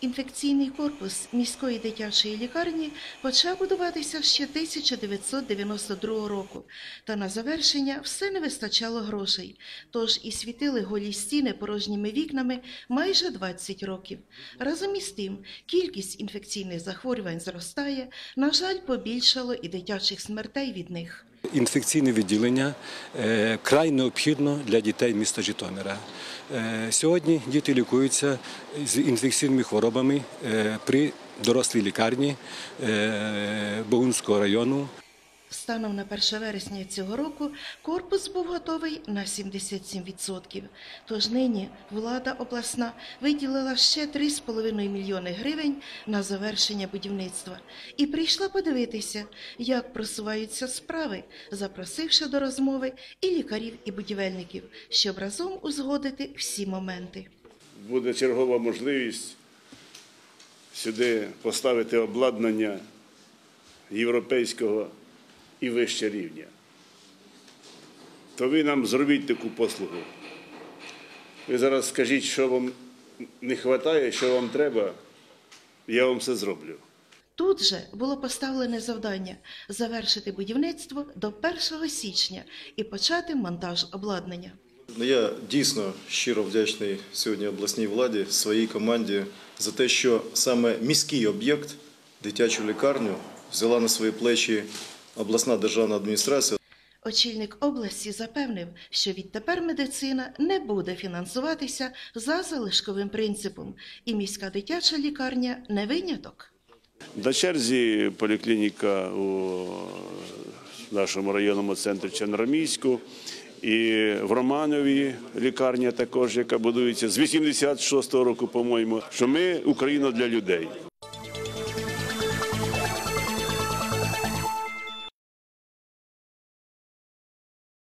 Інфекційний корпус міської дитячої лікарні почав будуватися ще 1992 року, та на завершення все не вистачало грошей, тож і світили голі стіни порожніми вікнами майже 20 років. Разом із тим, кількість інфекційних захворювань зростає, на жаль, побільшало і дитячих смертей від них. Інфекційне відділення е, край необхідно для дітей міста Житомира. Е, Сьогодні діти лікуються з інфекційними хворобами е, при дорослій лікарні Богунського району. Станом на 1 вересня цього року корпус був готовий на 77%. Тож нині влада обласна виділила ще 3,5 мільйони гривень на завершення будівництва і прийшла подивитися, як просуваються справи, запросивши до розмови і лікарів, і будівельників, щоб разом узгодити всі моменти. буде чергова можливість сюди поставити обладнання європейського і вище рівня. То ви нам зробіть таку послугу. Ви зараз скажіть, що вам не вистачає, що вам треба, я вам все зроблю. Тут же було поставлене завдання завершити будівництво до 1 січня і почати монтаж обладнання. Ну, Я дійсно щиро вдячний сьогодні обласній владі, своїй команді за те, що саме міський об'єкт, дитячу лікарню, взяла на свої плечі обласна державна адміністрація. Очільник області запевнив, що відтепер медицина не буде фінансуватися за залишковим принципом, і міська дитяча лікарня не виняток. На черзі поліклініка у нашому районному центрі Чорноморську і в Романові лікарня також, яка будується з 86-го року, по-моєму, що ми Україна для людей.